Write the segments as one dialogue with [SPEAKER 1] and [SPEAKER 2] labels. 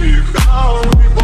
[SPEAKER 1] me down.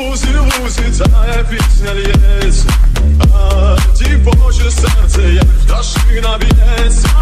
[SPEAKER 1] Лузі, лузі, ця пісня лється, а ті боже серце, як пташина б'ється.